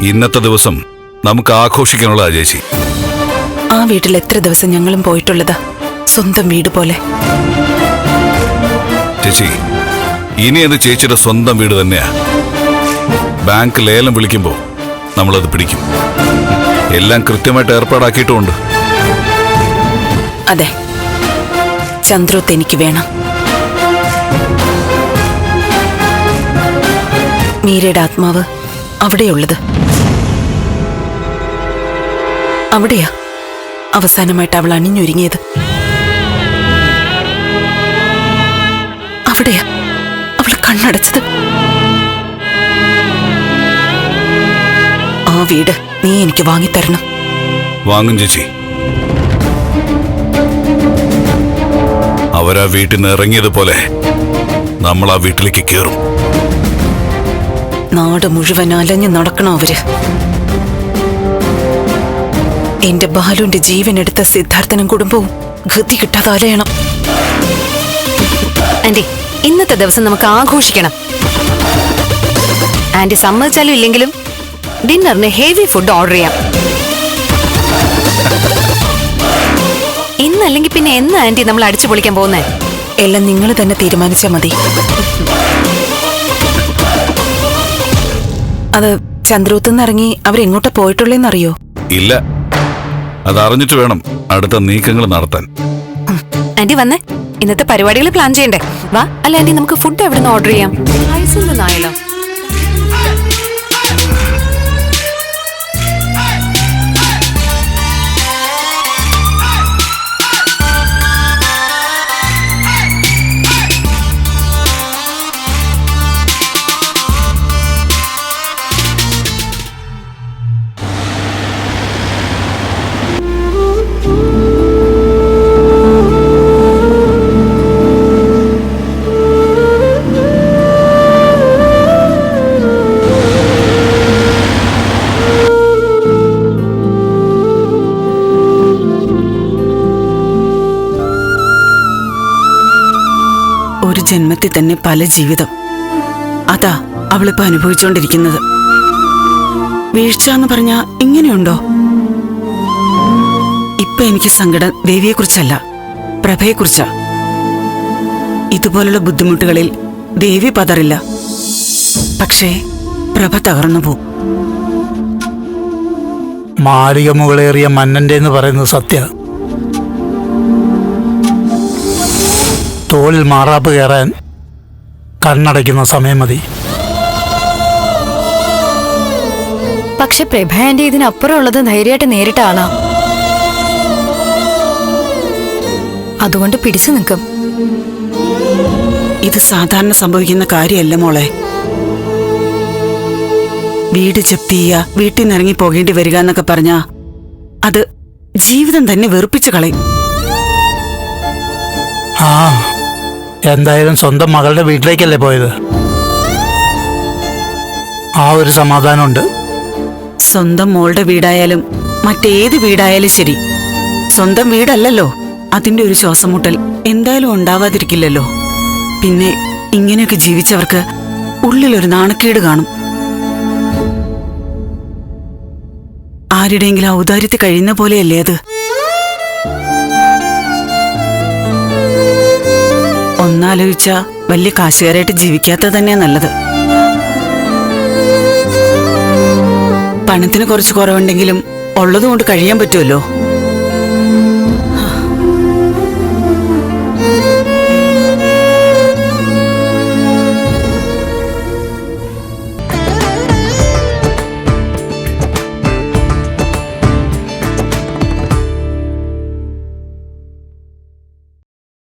ഇന്നത്തെ ദിവസം നമുക്ക് ആഘോഷിക്കാനുള്ള ചേച്ചി ആ വീട്ടിൽ എത്ര ദിവസം ഞങ്ങളും പോയിട്ടുള്ളതാ? സ്വന്തം വീട് പോലെ. ചേച്ചി ഇനി അത് ചേച്ചിയുടെ സ്വന്തം വീട് തന്നെയാ. ബാങ്ക് ലേലം വിളിക്കുമ്പോ നമ്മളത് പിടിക്കും. എല്ലാം കൃത്യമായിട്ട് ഏർപ്പാടാക്കിയിട്ടുമുണ്ട് അതെ. ചന്ദ്രോത്ത് എനിക്ക് വേണം. മീരയുടെ ആത്മാവ് അവിടെയുള്ളത്. അവിടെയാ അവസാനമായിട്ട് അവൾ അണിഞ്ഞൊരുങ്ങിയത്. അവിടെയാ അവൾ കണ്ണടച്ചത്. ആ വീട് നീ എനിക്ക് വാങ്ങിത്തരണം. വാങ്ങും ചേച്ചി. അവരാ വീട്ടിൽ നിന്ന് ഇറങ്ങിയതുപോലെ നമ്മൾ ആ വീട്ടിലേക്ക് കയറും നാട് മുഴുവൻ അലഞ്ഞു നടക്കണം അവർ? എന്റെ ബാലുവിന്റെ ജീവൻ എടുത്ത സിദ്ധാർത്ഥനും കുടുംബവും ഗതി കിട്ടാതെ അലയണം. ആന്റി ഇന്നത്തെ ദിവസം നമുക്ക് ആഘോഷിക്കണം. ആന്റി സമ്മതിച്ചാലും ഇല്ലെങ്കിലും ഡിന്നറിന് ഹെവി ഫുഡ് ഓർഡർ ചെയ്യാം. ഇന്നല്ലെങ്കിൽ പിന്നെ എന്ന് ആന്റി നമ്മൾ അടിച്ചു പൊളിക്കാൻ പോകുന്നേ? എല്ലാം നിങ്ങൾ തന്നെ തീരുമാനിച്ചാൽ മതി. അത് ചന്ദ്രൂത്തുനിന്ന് ഇറങ്ങി അവരെങ്ങോട്ടാ പോയിട്ടുള്ളേന്നറിയോ? ഇല്ല. അതറിഞ്ഞിട്ട് വേണം അടുത്ത നീക്കങ്ങൾ നടത്താൻ. ആന്റി വന്നേ. ഇന്നത്തെ പരിപാടികൾ പ്ലാൻ ചെയ്യണ്ടേ. വാ. അല്ല ആന്റി നമുക്ക് ഫുഡ് എവിടെ നിന്ന് ഓർഡർ ചെയ്യാം ജന്മത്തിൽ തന്നെ പല ജീവിതം. അതാ അവളിപ്പോ അനുഭവിച്ചുകൊണ്ടിരിക്കുന്നത് വീഴ്ച എന്ന് പറഞ്ഞ ഇങ്ങനെയുണ്ടോ? ഇപ്പൊ എനിക്ക് സങ്കടം ദേവിയെക്കുറിച്ചല്ല പ്രഭയെക്കുറിച്ചാ. ഇതുപോലുള്ള ബുദ്ധിമുട്ടുകളിൽ ദേവി പതറില്ല. പക്ഷേ പ്രഭ തകർന്നു പോകും മാളിക മുകളേറിയ മന്നന്റെ എന്ന് പറയുന്നത് സത്യ. തോളിൽ മാറാപ്പ് കയറാൻ കണ്ണടയ്ക്കുന്ന സമയം മതി. പക്ഷെ പ്രഭാന്റെ ഇതിനപ്പുറമുള്ളത് ഇതിനപ്പുറം ഉള്ളത് ധൈര്യമായിട്ട് നേരിട്ടാണ്. അതുകൊണ്ട് പിടിച്ചു നിൽക്കും. ഇത് സാധാരണ സംഭവിക്കുന്ന കാര്യമല്ല മോളെ. വീട് ജപ്തി ചെയ്യുക വീട്ടിൽ നിന്ന് ഇറങ്ങി പോകേണ്ടി വരിക എന്നൊക്കെ പറഞ്ഞാ അത് ജീവിതം തന്നെ വെറുപ്പിച്ചു കളയും. ആ എന്തായാലും സ്വന്തം മകളുടെ വീട്ടിലേക്കല്ലേ പോയത്? ആ ഒരു സമാധാനമുണ്ട്. സ്വന്തം മോളുടെ വീടായാലും മറ്റേത് വീടായാലും ശരി. സ്വന്തം വീടല്ലല്ലോ. അതിന്റെ ഒരു ശ്വാസമുട്ടൽ എന്തായാലും ഉണ്ടാവാതിരിക്കില്ലല്ലോ. പിന്നെ ഇങ്ങനെയൊക്കെ ജീവിച്ചവർക്ക് ഉള്ളിലൊരു നാണക്കേട് കാണും. ആരുടെയെങ്കിലും ഔദാര്യത്തിൽ കഴിയുന്ന പോലെയല്ലേ അത്? ഒന്നാലോചിച്ച വലിയ കാശുകാരായിട്ട് ജീവിക്കാത്തത് തന്നെയാ നല്ലത്. പണത്തിന് കുറച്ച് കുറവുണ്ടെങ്കിലും ഉള്ളതുകൊണ്ട് കഴിയാൻ പറ്റുമല്ലോ?